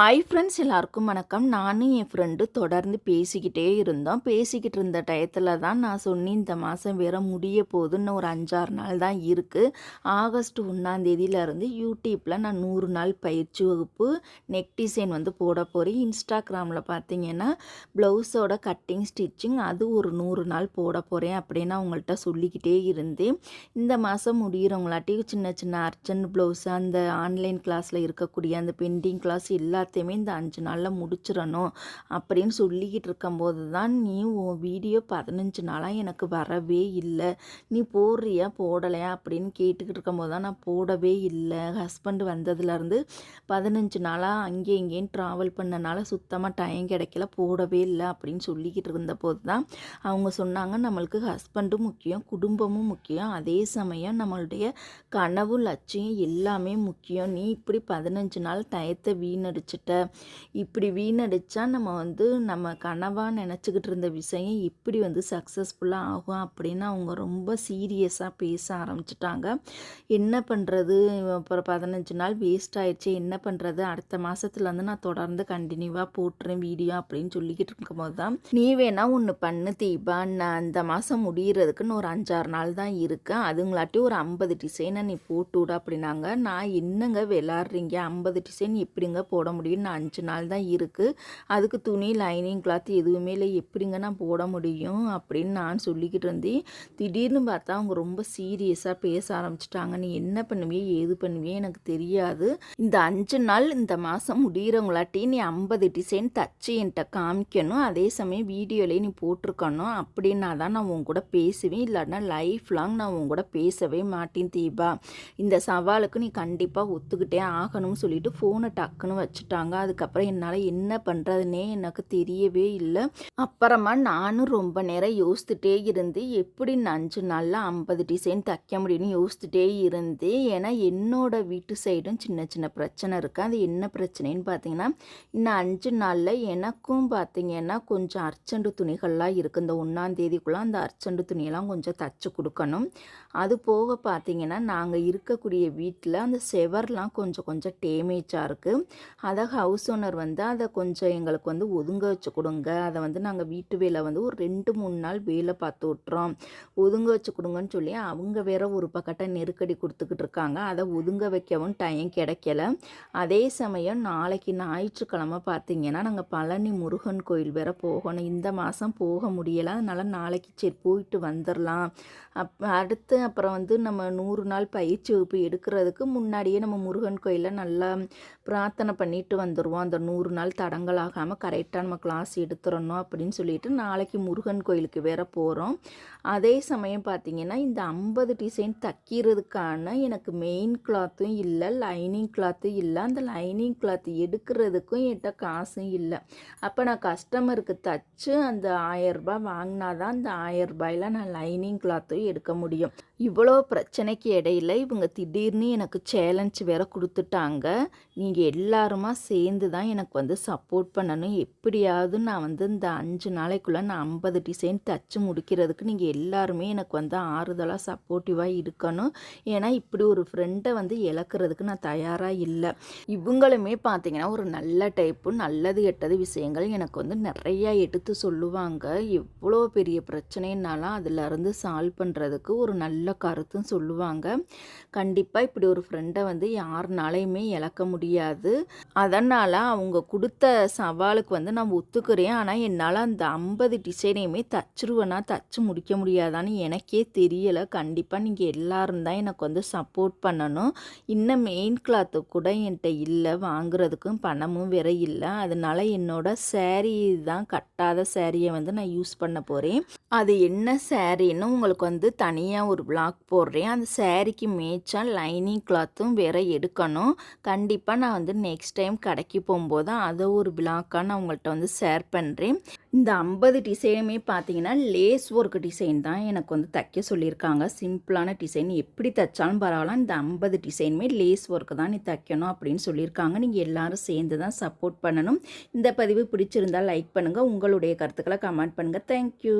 Hi friends எல்லாருக்கும் வணக்கம். நானும் என் ஃப்ரெண்டு தொடர்ந்து பேசிக்கிட்டே இருந்தோம். பேசிக்கிட்டு இருந்த டயத்தில் தான் நான் சொன்னேன் இந்த மாதம் வேற முடிய போகுதுன்னு ஒரு அஞ்சாறு நாள் தான் இருக்குது ஆகஸ்ட் ஒன்றாந்தேதியிலேருந்து யூடியூப்பில் நான் நூறு நாள் பயிற்சி வகுப்பு நெக் டிசைன் வந்து போட போகிறேன் இன்ஸ்டாகிராமில் பார்த்தீங்கன்னா ப்ளவுஸோட கட்டிங் ஸ்டிச்சிங் அது ஒரு நூறு நாள் போட போகிறேன் அப்படின்னு அவங்கள்ட்ட சொல்லிக்கிட்டே இருந்தேன். இந்த மாதம் முடிகிறவங்களாட்டி சின்ன சின்ன அர்ஜென்ட் ப்ளவுஸ் அந்த ஆன்லைன் கிளாஸில் இருக்கக்கூடிய அந்த பெண்டிங் கிளாஸ் எல்லாத்தையுமே இந்த அஞ்சு நாளில் முடிச்சிடணும் அப்படின்னு சொல்லிக்கிட்டு இருக்கும்போது தான் நீ உன் வீடியோ பதினஞ்சு நாளாக எனக்கு வரவே இல்லை. நீ போடுறியா? போடலையா? அப்படின்னு கேட்டுக்கிட்டு இருக்கும்போது தான் நான் போடவே இல்லை. ஹஸ்பண்ட் வந்ததுலேருந்து பதினஞ்சு நாளாக அங்கே இங்கேயும் ட்ராவல் பண்ணனால சுத்தமாக டைம் கிடைக்கல போடவே இல்லை அப்படின்னு சொல்லிக்கிட்டு இருந்தபோது தான் அவங்க சொன்னாங்க நம்மளுக்கு ஹஸ்பண்டும் முக்கியம் குடும்பமும் முக்கியம். அதே சமயம் நம்மளுடைய கனவு லட்சியம் எல்லாமே முக்கியம். நீ இப்படி பதினஞ்சு நாள் டயத்தை வீணடிச்சிட்ட இப்படி வீணடிச்சா நம்ம வந்து நம்ம கனவாக நினச்சிக்கிட்டு இருந்த விஷயம் இப்படி வந்து சக்ஸஸ்ஃபுல்லாக ஆகும் அப்படின்னு அவங்க ரொம்ப சீரியஸாக பேச ஆரம்பிச்சிட்டாங்க. என்ன பண்ணுறது அப்புறம் பதினஞ்சு நாள் வேஸ்ட் ஆயிடுச்சு. என்ன பண்ணுறது அடுத்த மாதத்துல வந்து நான் தொடர்ந்து கண்டினியூவாக போட்டுறேன் வீடியோ அப்படின்னு சொல்லிக்கிட்டு இருக்கும்போது தான் நீ வேணா ஒன்று பண்ணு தீபா. நான் அந்த மாதம் முடிகிறதுக்குன்னு ஒரு அஞ்சாறு நாள் தான் இருக்கேன் அதுங்களாட்டி ஒரு ஐம்பது டிசைனை நீ போட்டு விட அப்படின்னாங்க. நான் என்னங்க விளாட்றீங்க ஐம்பது டிசைன் எப்படிங்க போட முடியும் நான் அஞ்சு நாள் தான் இருக்குது அதுக்கு துணி லைனிங் கிளாத் எதுவுமே இல்லை. எப்படிங்க நான் போட முடியும் அப்படின்னு நான் சொல்லிக்கிட்டு இருந்தேன். திடீர்னு பார்த்தா அவங்க ரொம்ப சீரியஸாக பேச ஆரம்பிச்சிட்டாங்க. நீ என்ன பண்ணுவியே ஏது பண்ணுவியே எனக்கு தெரியாது. இந்த அஞ்சு நாள் இந்த மாதம் முடிகிறவங்களாட்டி நீ ஐம்பது டிசைன் தச்சு என்கிட்ட காமிக்கணும். அதே சமயம் வீடியோலேயே நீ போட்டிருக்கணும். அப்படின்னா தான் நான் உன் கூட பேசுவேன். இல்லைன்னா லைஃப் லாங் நான் உன் கூட பேசவே மாட்டேன் தீபா. இந்த சவாலுக்கு நீ கண்டிப்பாக ஒத்துக்கிட்டே ஆகணும்னு சொல்லிட்டு ஃபோனை டக்குன்னு வச்சுட்டாங்க அதுக்கப்புறம் என்னால் என்ன பண்ணுறதுனே எனக்கு தெரியவே இல்லை. அப்புறமா நானும் ரொம்ப நேரம் யோசித்துட்டே இருந்து எப்படி அஞ்சு நாளில் ஐம்பது டிசைன் தைக்க முடியும்னு யோசித்துட்டே இருந்து ஏன்னா என்னோட வீட்டு சைடும் சின்ன சின்ன பிரச்சனை இருக்குது அது என்ன பிரச்சனைன்னு பார்த்தீங்கன்னா இன்னும் அஞ்சு நாளில் எனக்கும் பார்த்தீங்கன்னா கொஞ்சம் அர்ச்சண்டு துணிகள்லாம் இருக்குது இந்த ஒன்றாந்தேதிக்குள்ளே அந்த அர்ச்சண்டு துணியெல்லாம் கொஞ்சம் தச்சு கொடுக்கணும். அது போக பார்த்தீங்கன்னா நாங்கள் இருக்கக்கூடிய வீட்டில் அந்த செவர்லாம் கொஞ்சம் கொஞ்சம் டேமேஜாக இருக்குது அதை ஹவுஸ் ஓனர் வந்து அதை கொஞ்சம் எங்களுக்கு வந்து ஒதுங்க வச்சு கொடுங்க. அதை வந்து நாங்கள் வீட்டு வேலை வந்து ஒரு ரெண்டு மூணு நாள் வேலை பார்த்து விட்றோம் ஒதுங்க வச்சு கொடுங்கன்னு சொல்லி அவங்க வேற ஒரு பக்கத்தை நெருக்கடி கொடுத்துக்கிட்டு இருக்காங்க. அதை ஒதுங்க வைக்கவும் டைம் கிடைக்கல. அதே சமயம் நாளைக்கு ஞாயிற்றுக்கிழமை பார்த்தீங்கன்னா நாங்கள் பழனி முருகன் கோயில் வேற போகணும். இந்த மாதம் போக முடியலை. அதனால் நாளைக்கு சரி போயிட்டு வந்துடலாம் அப் அடுத்து அப்புறம் வந்து நம்ம நூறு நாள் பயிற்சி வகுப்பு எடுக்கிறதுக்கு முன்னாடியே நம்ம முருகன் கோயிலில் நல்லா பிரார்த்தனை பண்ணிட்டு வந்துடுவோம் அந்த நூறு நாள் தடங்களாகாமல் கரெக்டாக நம்ம கிளாஸ் எடுத்துடணும் அப்படின்னு சொல்லிட்டு நாளைக்கு முருகன் கோயிலுக்கு வேற போகிறோம் அதே சமயம் பார்த்தீங்கன்னா இந்த ஐம்பது டிசைன் தைக்கிறதுக்கான எனக்கு மெயின் கிளாத்தும் இல்லை லைனிங் கிளாத்தும் இல்லை. அந்த லைனிங் கிளாத் எடுக்கிறதுக்கும் என்கிட்ட காசும் இல்லை. அப்போ நான் கஸ்டமருக்கு தச்சு அந்த ஆயரரூபா வாங்கினா தான் அந்த ஆயரரூபாயில் நான் லைனிங் கிளாத்தும் எடுக்க முடியும். இவ்வளோ பிரச்சனைக்கு இடையில இவங்க திடீர்னு எனக்கு சேலஞ்ச் வேற கொடுத்துட்டாங்க. நீங்கள் எல்லாருமா சேர்ந்து தான் எனக்கு வந்து சப்போர்ட் பண்ணணும். எப்படியாவது நான் வந்து இந்த அஞ்சு நாளைக்குள்ளே நான் ஐம்பது டிசைன் தச்சு முடிக்கிறதுக்கு நீங்கள் எல்லாருமே எனக்கு வந்து ஆறுதலாக சப்போர்ட்டிவாக இருக்கணும். ஏன்னா இப்படி ஒரு ஃப்ரெண்டை வந்து இழக்கிறதுக்கு நான் தயாராக இல்லை. இவங்களுமே பார்த்தீங்கன்னா ஒரு நல்ல டைப்பு நல்லது கெட்டது விஷயங்கள் எனக்கு வந்து நிறையா எடுத்து சொல்லுவாங்க. எவ்வளோ பெரிய பிரச்சனைனாலும் அதிலருந்து சால்வ் பண்ணுறதுக்கு ஒரு நல்ல கருத்தும் சொல்லுவாங்க. கண்டிப்பாக இப்படி ஒரு ஃப்ரெண்டை வந்து யாருனாலையுமே இழக்க முடியாது. அதனால் அவங்க கொடுத்த சவாலுக்கு வந்து நான் ஒத்துக்கிறேன். ஆனால் என்னால் அந்த ஐம்பது டிசைனையுமே தச்சிருவேனா தச்சு முடிக்க முடியாதான்னு எனக்கே தெரியலை. கண்டிப்பாக நீங்கள் எல்லோரும் தான் எனக்கு வந்து சப்போர்ட் பண்ணணும். இன்னும் மெயின் கிளாத்து கூட என்கிட்ட இல்லை. வாங்குறதுக்கும் பணமும் வேற இல்லை. அதனால் என்னோட சேரீ தான் கட்டாத சேரீயை வந்து நான் யூஸ் பண்ண போகிறேன் அது என்ன சேரீன்னு உங்களுக்கு வந்து தனியாக ஒரு பிளாக் போடுறேன். அந்த சேரீக்கு மேய்ச்சா லைனிங் கிளாத்தும் வேற எடுக்கணும். கண்டிப்பாக நான் வந்து நெக்ஸ்ட் டைம் கடைக்கு போகும்போது அதை ஒரு பிளாக்காக நான் உங்கள்கிட்ட வந்து ஷேர் பண்ணுறேன் இந்த ஐம்பது டிசைனுமே பார்த்தீங்கன்னா லேஸ் ஒர்க் டிசைன் தான் எனக்கு வந்து தைக்க சொல்லியிருக்காங்க. சிம்பிளான டிசைன் எப்படி தைச்சாலும் பரவாயில்ல. இந்த ஐம்பது டிசைனுமே லேஸ் ஒர்க்கு தான் நீ தைக்கணும் அப்படின்னு சொல்லியிருக்காங்க. நீங்கள் எல்லோரும் சேர்ந்து தான் சப்போர்ட் பண்ணணும். இந்த பதிவு பிடிச்சிருந்தால் லைக் பண்ணுங்கள் உங்களுடைய கருத்துக்களை கமெண்ட் பண்ணுங்கள் தேங்க்யூ